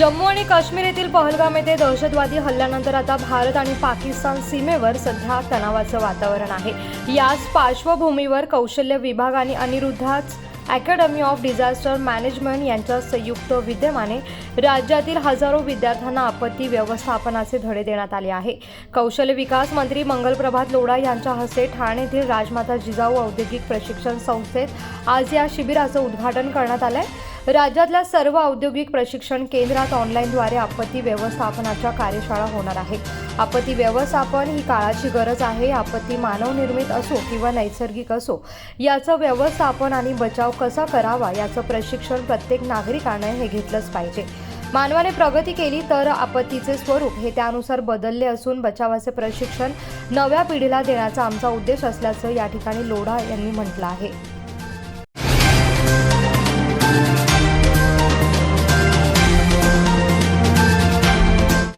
जम्मू आणि काश्मीर येथील पहलगाम येथे दहशतवादी हल्ल्यानंतर आता भारत आणि पाकिस्तान सीमेवर सध्या तणावाचं वातावरण आहे. याच पार्श्वभूमीवर कौशल्य विभाग आणि अनिरुद्धाच अकॅडमी ऑफ डिझास्टर मॅनेजमेंट यांच्या संयुक्त विद्यमाने राज्यातील हजारो विद्यार्थ्यांना आपत्ती व्यवस्थापनाचे धडे देण्यात आले आहे. कौशल्य विकास मंत्री मंगलप्रभात लोढा यांच्या हस्ते ठाणे येथील राजमाता जिजाऊ औद्योगिक प्रशिक्षण संस्थेत आज या शिबिराचं उद्घाटन करण्यात आलं आहे राज्यातल्या सर्व औद्योगिक प्रशिक्षण केंद्रात ऑनलाईनद्वारे आपत्ती व्यवस्थापनाच्या कार्यशाळा होणार आहेत. आपत्ती व्यवस्थापन ही काळाची गरज आहे आपत्ती मानवनिर्मित असो किंवा नैसर्गिक असो याचं व्यवस्थापन आणि बचाव कसा करावा याचं प्रशिक्षण प्रत्येक नागरिकानं हे घेतलंच पाहिजे. मानवाने प्रगती केली तर आपत्तीचे स्वरूप हे त्यानुसार बदलले असून बचावाचे प्रशिक्षण नव्या पिढीला देण्याचा आमचा उद्देश असल्याचं या ठिकाणी लोढा यांनी म्हटलं आहे.